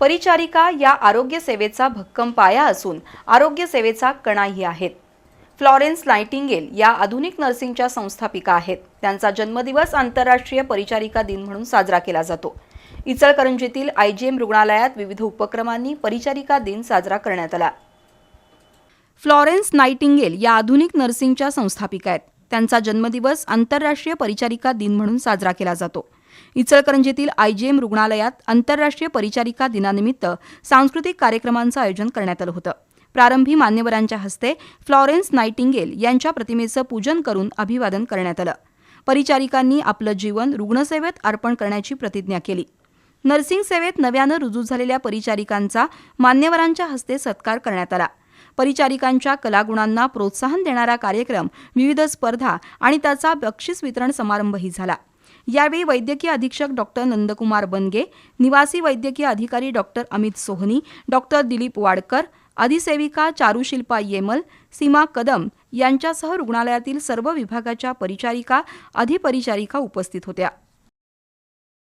परिचारिका या आरोग्य सेवेचा भक्कम पाया असून आरोग्य सेवेचा कणाही आहेत. फ्लॉरेन्स नायटिंगेल या आधुनिक नर्सिंगच्या संस्थापिका आहेत. त्यांचा जन्मदिवस आंतरराष्ट्रीय परिचारिका दिन म्हणून साजरा केला जातो. इचलकरंजीतील एम रुग्णालयात विविध उपक्रमांनी परिचारिका दिन साजरा करण्यात आला. फ्लॉरेन्स नायटिंगेल या आधुनिक नर्सिंगच्या संस्थापिका आहेत. त्यांचा जन्मदिवस आंतरराष्ट्रीय परिचारिका दिन म्हणून साजरा केला जातो. इचलकरंजीतील आयजीएम रुग्णालयात आंतरराष्ट्रीय परिचारिका दिनानिमित्त सांस्कृतिक कार्यक्रमांचं आयोजन करण्यात आलं होतं. प्रारंभी मान्यवरांच्या हस्ते फ्लॉरेन्स नायटिंगेल यांच्या प्रतिमेचं पूजन करून अभिवादन करण्यात आलं. परिचारिकांनी आपलं जीवन रुग्णसेवेत अर्पण करण्याची प्रतिज्ञा केली. नर्सिंग सेवेत नव्यानं रुजू झालेल्या परिचारिकांचा मान्यवरांच्या हस्ते सत्कार करण्यात आला. परिचारिकांच्या कलागुणांना प्रोत्साहन देणारा कार्यक्रम विविध स्पर्धा आणि त्याचा बक्षीस वितरण समारंभही झाला. यावेळी वैद्यकीय अधीक्षक डॉक्टर नंदकुमार बनगे निवासी वैद्यकीय अधिकारी डॉक्टर अमित सोहनी डॉक्टर दिलीप वाडकर अधिसेविका चारुशिल्पा येमल सीमा कदम यांच्यासह रुग्णालयातील सर्व विभागाच्या परिचारिका अधिपरिचारिका उपस्थित होत्या.